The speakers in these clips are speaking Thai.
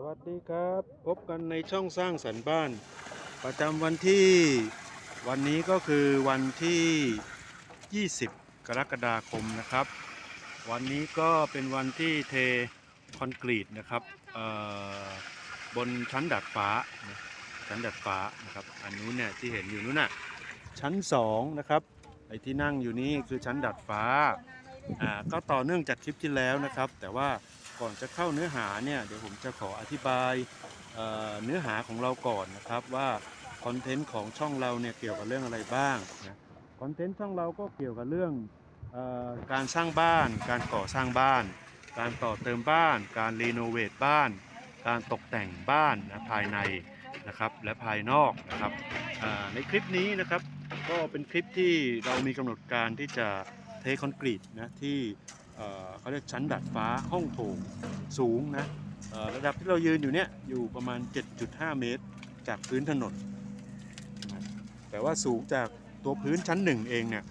สวัสดีครับ พบกันในช่องสร้างสรรค์บ้าน ประจำวันที่วันนี้ก็คือวันที่ 20 กรกฎาคมนะครับ วันนี้ก็เป็นวันที่เทคอนกรีตนะครับบนชั้นดัดฟ้า ชั้นดัดฟ้านะครับ อันนู้นเนี่ยที่เห็นอยู่นู้นน่ะชั้น 2 นะครับ ไอ้ที่นั่งอยู่นี้คือชั้นดัดฟ้าอ่าก็ต่อเนื่องจากคลิปที่แล้วนะครับ แต่ว่า ก่อนจะเข้าเนื้อหาเนี่ยเดี๋ยวผมจะขออธิบายเเนื้อหาของเราก่อนนะครับว่าคอนเทนต์ของช่องเราเนี่ยเกี่ยวกับเรื่องอะไรบ้างนะคอนเทนต์ช่องเราก็เกี่ยวกับเรื่องออการสร้างบ้าน การก่อสร้างบ้าน การต่อเติมบ้าน การรีโนเวทบ้าน การตกแต่งบ้านนะภายในนะครับและภายนอกนะครับในคลิปนี้นะครับก็เป็นคลิปที่เรามีกำหนดการที่จะเทคอนกรีตนะที่ เขาเรียกชั้นดาดฟ้าห้องโถงสูงนะระดับที่เรายืนอยู่เนี่ยอยู่ประมาณ 7.5 เมตร จากพื้นถนน แต่ว่าสูงจากตัวพื้นชั้นหนึ่งเองเนี่ย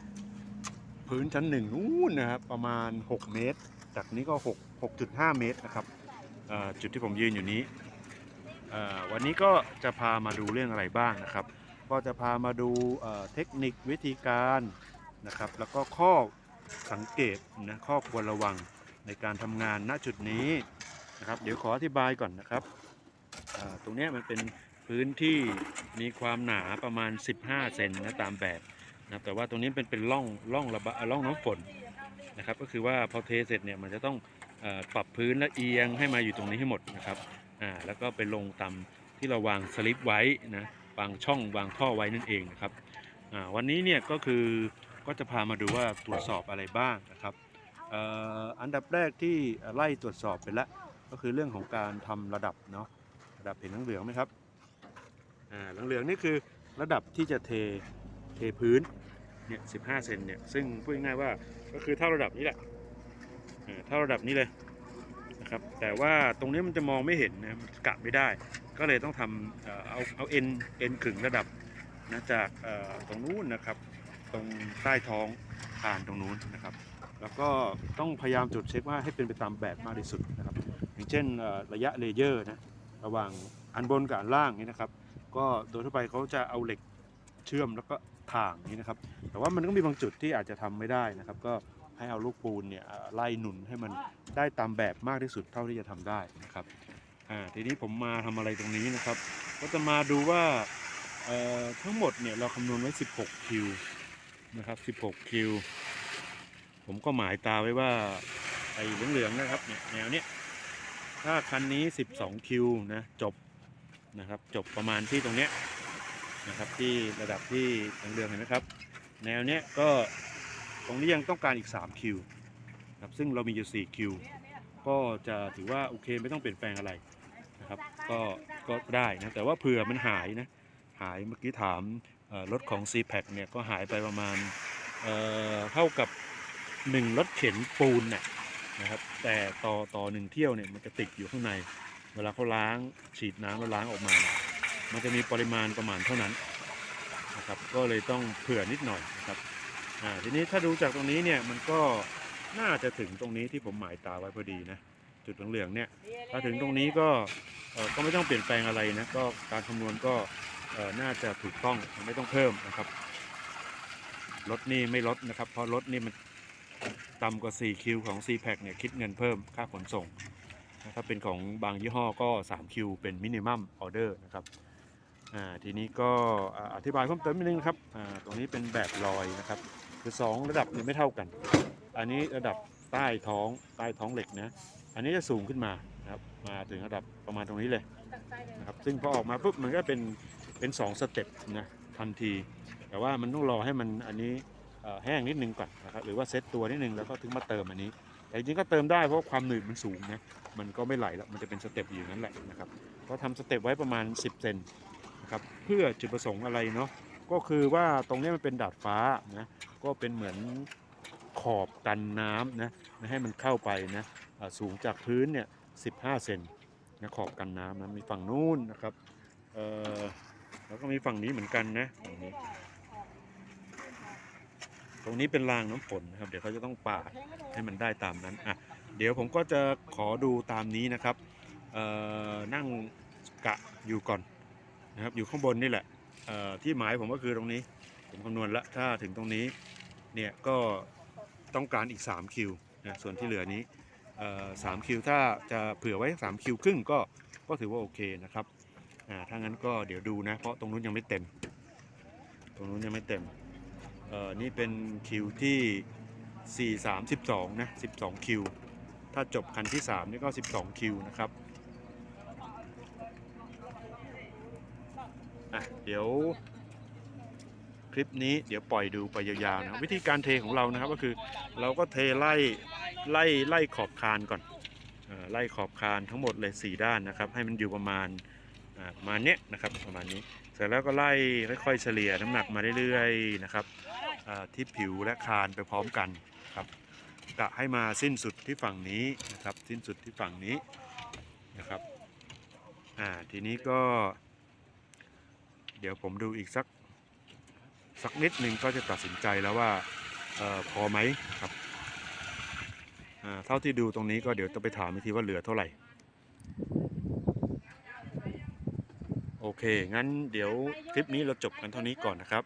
พื้นชั้นหนึ่งนู้นนะครับประมาณ 6 เมตร จากนี้ก็ 6 6.5 เมตรนะครับจุดที่ผมยืนอยู่นี้วันนี้ก็จะพามาดูเรื่องอะไรบ้างนะครับ ก็จะพามาดูเทคนิควิธีการนะครับ แล้วก็ข้อ สังเกตนะข้อควรระวังในการทำงานณจุดนี้นะครับ เดี๋ยวขออธิบายก่อนนะครับตรงนี้มันเป็นพื้นที่มีความหนาประมาณ 15 เซนนะตามแบบนะแต่ว่าตรงนี้เป็นเป็นร่องร่องระบายร่องน้ำฝนนะครับ ก็คือว่าพอเทเสร็จเนี่ยมันจะต้องอปรับพื้นและเอียงให้มาอยู่ตรงนี้ให้หมดนะครับอ่าแล้วก็ไปลงตามที่เราวางสลิปไว้นะวางช่องวางท่อไว้นั่นเองนะครับอ่าวันนี้เนี่ยก็คือ ก็จะพามาดูว่าตรวจสอบอะไรบ้างนะครับอันดับแรกที่ไล่ตรวจสอบไปแล้วก็คือเรื่องของการทำระดับเนาะระดับเห็นเหลืองไหมครับอ่าเหลืองนี่คือระดับที่จะเทเทพื้นเนี่ย15เซนเนี่ยซึ่งพูดง่ายว่าก็คือเท่าระดับนี้แหละเออเท่าระดับนี้เลยนะครับแต่ว่าตรงนี้มันจะมองไม่เห็นนะมันกะไม่ได้ ก็เลยต้องทำเอาเอาเอ็นเอ็นขึงระดับนะจากตรงนู้นนะครับ ตรงใต้ท้องผ่านตรงนู้นนะครับ แล้วก็ต้องพยายามจุดเช็คว่าให้เป็นไปตามแบบมากที่สุดนะครับ อย่างเช่นระยะเลเยอร์นะระหว่างอันบนกับอันล่างนี่นะครับ ก็โดยทั่วไปเขาจะเอาเหล็กเชื่อมแล้วก็ถ่างนี้นะครับ แต่ว่ามันก็มีบางจุดที่อาจจะทำไม่ได้นะครับ ก็ให้เอาลูกปูนเนี่ยไล่หนุนให้มันได้ตามแบบมากที่สุดเท่าที่จะทำได้นะครับอ่าทีนี้ผมมาทำอะไรตรงนี้นะครับ ก็จะมาดูว่าทั้งหมดเนี่ยเราคำนวณไว้ 16 คิว นะครับ16คิว ผมก็หมายตาไว้ว่าไอ้เหลืองๆนะครับเนี่ยแนวเนี้ยถ้าคันนี้ 12คิวนะจบนะครับจบประมาณที่ตรงเนี้ยนะครับที่ระดับที่เหลืองๆเห็นไหมครับ แนวเนี้ยก็ตรงนี้ยังต้องการอีก3คิวนะครับซึ่งเรามีอยู่4คิวก็จะถือว่าโอเคไม่ต้องเปลี่ยนแปลงอะไรนะครับก็ก็ได้นะแต่ว่าเผื่อมันหายนะหายเมื่อกี้ถาม รถของ c p a c เนี่ยก็หายไปประมาณเเท่ากับ 1 รถเข็นปูนน่ะนะครับแต่ต่อต่อหนึ่งเที่ยวเนี่ยมันจะติดอยู่ข้างใน เวลาเขาล้างฉีดน้ำแล้วล้างออกมา มันจะมีปริมาณประมาณเท่านั้นนะครับก็เลยต้องเผื่อนิดหน่อยนะครับอ่าทีนี้ถ้าดูจากตรงนี้เนี่ยมันก็น่าจะถึงตรงนี้ที่ผมหมายตาไว้พอดีนะจุดเหลืองๆเนี่ยถ้าถึงตรงนี้ก็ก็ไม่ต้องเปลี่ยนแปลงอะไรนะก็การคำนวณก็ น่าจะถูกต้องไม่ต้องเพิ่มนะครับรถนี่ไม่ลดนะครับ เพราะรถนี่มันต่ำกว่า 4 คิวของ c p a c เนี่ยคิดเงินเพิ่มค่าขนส่งถ้าเป็นของบางยี่ห้อก็ 3 คิวเป็นมินิมัมออเดอร์นะครับทีนี้ก็อธิบายเพิ่มเติมนิดนึงครับตรงนี้เป็นแบบลอยนะครับ คือสองระดับเนี่ยไม่เท่ากัน อันนี้ระดับใต้ท้องใต้ท้องเหล็กนะอันนี้จะสูงขึ้นมานะครับมาถึงระดับประมาณตรงนี้เลยนะครับซึ่งพอออกมาปุ๊บมันก็เป็น เป็นสองสเต็ปนะทันที แต่ว่ามันต้องรอให้มันอันนี้แห้งนิดนึงก่อนนะครับหรือว่าเซตตัวนิดนึงแล้วก็ถึงมาเติมอันนี้ แต่จริงก็เติมได้เพราะความหนืดมันสูงนะมันก็ไม่ไหลแล้วมันจะเป็นสเต็ปอยู่นั้นแหละนะครับก็ทำสเต็ปไว้ประมาณ 10เซนนะครับเพื่อจุดประสงค์อะไรเนาะก็คือว่าตรงนี้มันเป็นดาดฟ้านะก็เป็นเหมือนขอบกันน้ำนะไม่ให้มันเข้าไปนะสูงจากพื้นเนี่ย15เซนนะขอบกันน้ำนะมีฝั่งนู้นนะครับเอ่อ แล้วก็มีฝั่งนี้เหมือนกันนะฝั่งนี้ตรงนี้เป็นรางน้ำฝนนะครับ เดี๋ยวเขาจะต้องปาดให้มันได้ตามนั้นอะเดี๋ยวผมก็จะขอดูตามนี้นะครับเอ่อนั่งกะอยู่ก่อนนะครับ อยู่ข้างบนนี่แหละเอ่อที่หมายผมก็คือตรงนี้ ผมคำนวณล้วถ้าถึงตรงนี้เนี่ยก็ต้องการอีก3คิวนะส่วนที่เหลือนี้สามคิวถ้าจะเผื่อไว้3คิวครึ่งก็ก็ถือว่าโอเคนะครับ อ่าถ้างั้นก็เดี๋ยวดูนะ เพราะตรงนู้นยังไม่เต็ม ตรงนู้นยังไม่เต็มเอ่อนี่เป็นคิวที่ 4 3 12 นะ 12 คิว ถ้าจบคันที่ 3 นี่ก็ 12 คิวนะครับอะเดี๋ยวคลิปนี้เดี๋ยวปล่อยดูไปยาวๆนะวิธีการเทของเรานะครับก็คือเราก็เทไล่ไล่ไล่ขอบคานก่อนเออไล่ขอบคานทั้งหมดเลย 4 ด้านนะครับ ให้มันอยู่ประมาณ ประมาณเนี้ยนะครับประมาณนี้ เสร็จแล้วก็ไล่ค่อยๆเฉลี่ยน้ำหนักมาเรื่อยๆนะครับที่ผิวและคานไปพร้อมกันครับกะให้มาสิ้นสุดที่ฝั่งนี้นะครับ สิ้นสุดที่ฝั่งนี้นะครับอ่าทีนี้ก็ เดี๋ยวผมดูอีกสักสักนิดหนึ่งก็จะตัดสินใจแล้วว่าออพอไหมครับเท่าที่ดูตรงนี้ก็เดี๋ยวต้องไปถามอีกทีว่าเหลือเท่าไหร่ โอเค งั้นเดี๋ยวคลิปนี้เราจบกันเท่านี้ก่อนนะครับ